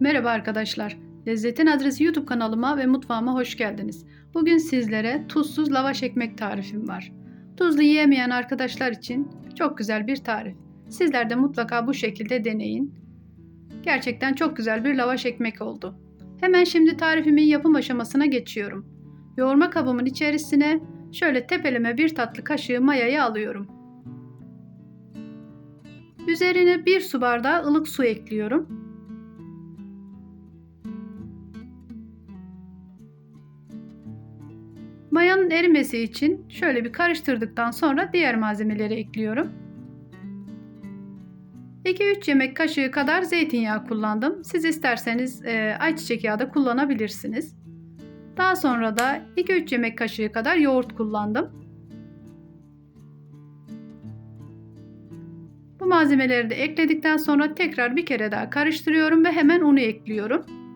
Merhaba arkadaşlar. Lezzetin Adresi YouTube kanalıma ve mutfağıma hoş geldiniz. Bugün sizlere tuzsuz lavaş ekmek tarifim var. Tuzlu yiyemeyen arkadaşlar için çok güzel bir tarif. Sizler de mutlaka bu şekilde deneyin. Gerçekten çok güzel bir lavaş ekmek oldu. Hemen şimdi tarifimin yapım aşamasına geçiyorum. Yoğurma kabımın içerisine şöyle tepeleme bir tatlı kaşığı mayayı alıyorum. Üzerine bir su bardağı ılık su ekliyorum. Mayanın erimesi için şöyle bir karıştırdıktan sonra diğer malzemeleri ekliyorum. 2-3 yemek kaşığı kadar zeytinyağı kullandım. Siz isterseniz e, ayçiçek yağı da kullanabilirsiniz. Daha sonra da 2-3 yemek kaşığı kadar yoğurt kullandım. Bu malzemeleri de ekledikten sonra tekrar bir kere daha karıştırıyorum ve hemen unu ekliyorum.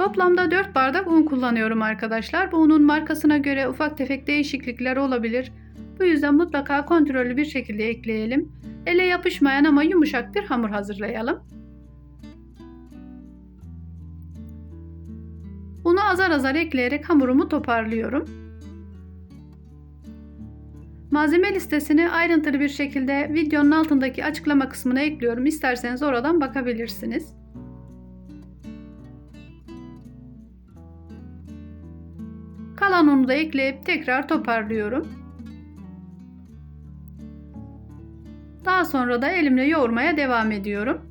Toplamda 4 bardak un kullanıyorum arkadaşlar. Bu unun markasına göre ufak tefek değişiklikler olabilir. Bu yüzden mutlaka kontrollü bir şekilde ekleyelim. Ele yapışmayan ama yumuşak bir hamur hazırlayalım. Unu azar azar ekleyerek hamurumu toparlıyorum. Malzeme listesini ayrıntılı bir şekilde videonun altındaki açıklama kısmına ekliyorum. İsterseniz oradan bakabilirsiniz. Kalan unu da ekleyip tekrar toparlıyorum. Daha sonra da elimle yoğurmaya devam ediyorum.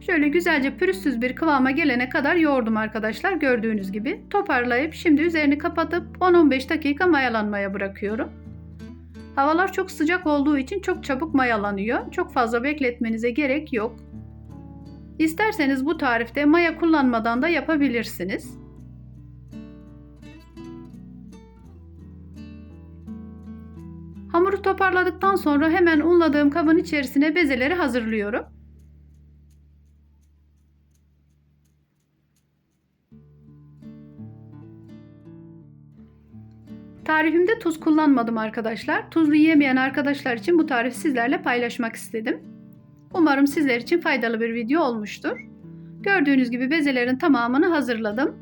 Şöyle güzelce pürüzsüz bir kıvama gelene kadar yoğurdum arkadaşlar gördüğünüz gibi. Toparlayıp şimdi üzerini kapatıp 10-15 dakika mayalanmaya bırakıyorum. Havalar çok sıcak olduğu için çok çabuk mayalanıyor. Çok fazla bekletmenize gerek yok. İsterseniz bu tarifte maya kullanmadan da yapabilirsiniz. Hamuru toparladıktan sonra hemen unladığım kabın içerisine bezeleri hazırlıyorum. Tarifimde tuz kullanmadım arkadaşlar. Tuzlu yiyemeyen arkadaşlar için bu tarifi sizlerle paylaşmak istedim. Umarım sizler için faydalı bir video olmuştur. Gördüğünüz gibi bezelerin tamamını hazırladım.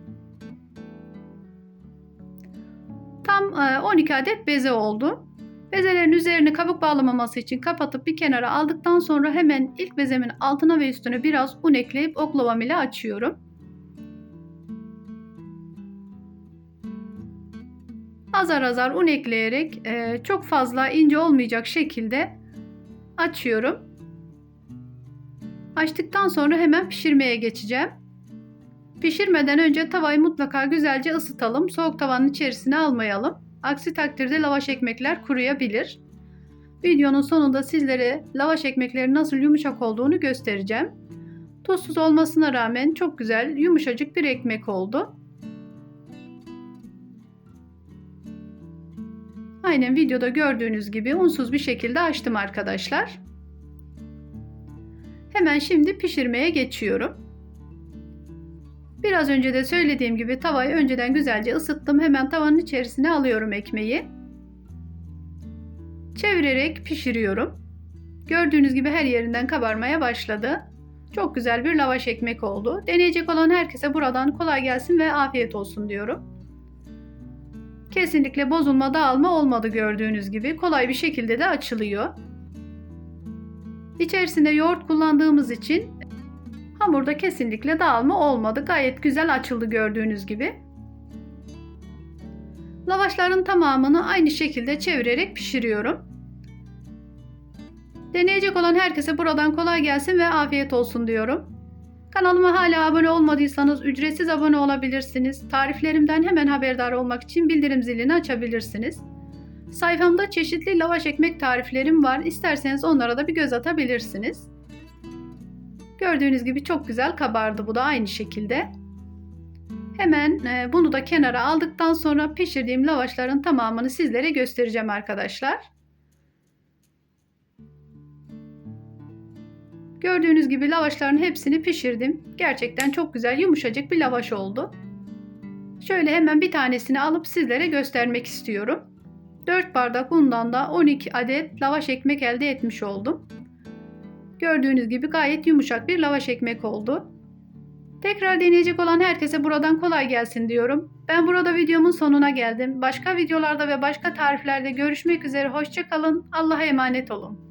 Tam 12 adet beze oldu. Bezelerin üzerini kabuk bağlamaması için kapatıp bir kenara aldıktan sonra hemen ilk bezemin altına ve üstüne biraz un ekleyip oklavam ile açıyorum. Azar azar un ekleyerek e, çok fazla ince olmayacak şekilde açıyorum. Açtıktan sonra hemen pişirmeye geçeceğim. Pişirmeden önce tavayı mutlaka güzelce ısıtalım. Soğuk tavanın içerisine almayalım. Aksi takdirde lavaş ekmekler kuruyabilir. Videonun sonunda sizlere lavaş ekmeklerin nasıl yumuşak olduğunu göstereceğim. Tuzsuz olmasına rağmen çok güzel, yumuşacık bir ekmek oldu. Aynen videoda gördüğünüz gibi unsuz bir şekilde açtım arkadaşlar. Hemen şimdi pişirmeye geçiyorum. Biraz önce de söylediğim gibi tavayı önceden güzelce ısıttım. Hemen tavanın içerisine alıyorum ekmeği. Çevirerek pişiriyorum. Gördüğünüz gibi her yerinden kabarmaya başladı. Çok güzel bir lavaş ekmek oldu. Deneyecek olan herkese buradan kolay gelsin ve afiyet olsun diyorum. Kesinlikle bozulma dağılma olmadı gördüğünüz gibi. Kolay bir şekilde de açılıyor. İçerisinde yoğurt kullandığımız için Hamurda kesinlikle dağılma olmadı. Gayet güzel açıldı gördüğünüz gibi. Lavaşların tamamını aynı şekilde çevirerek pişiriyorum. Deneyecek olan herkese buradan kolay gelsin ve afiyet olsun diyorum. Kanalıma hala abone olmadıysanız ücretsiz abone olabilirsiniz. Tariflerimden hemen haberdar olmak için bildirim zilini açabilirsiniz. Sayfamda çeşitli lavaş ekmek tariflerim var. İsterseniz onlara da bir göz atabilirsiniz. Gördüğünüz gibi çok güzel kabardı bu da aynı şekilde. Hemen e, bunu da kenara aldıktan sonra pişirdiğim lavaşların tamamını sizlere göstereceğim arkadaşlar. Gördüğünüz gibi lavaşların hepsini pişirdim. Gerçekten çok güzel yumuşacık bir lavaş oldu. Şöyle hemen bir tanesini alıp sizlere göstermek istiyorum. 4 bardak undan da 12 adet lavaş ekmek elde etmiş oldum. Gördüğünüz gibi gayet yumuşak bir lavaş ekmek oldu. Tekrar deneyecek olan herkese buradan kolay gelsin diyorum. Ben burada videomun sonuna geldim. Başka videolarda ve başka tariflerde görüşmek üzere. Hoşçakalın. Allah'a emanet olun.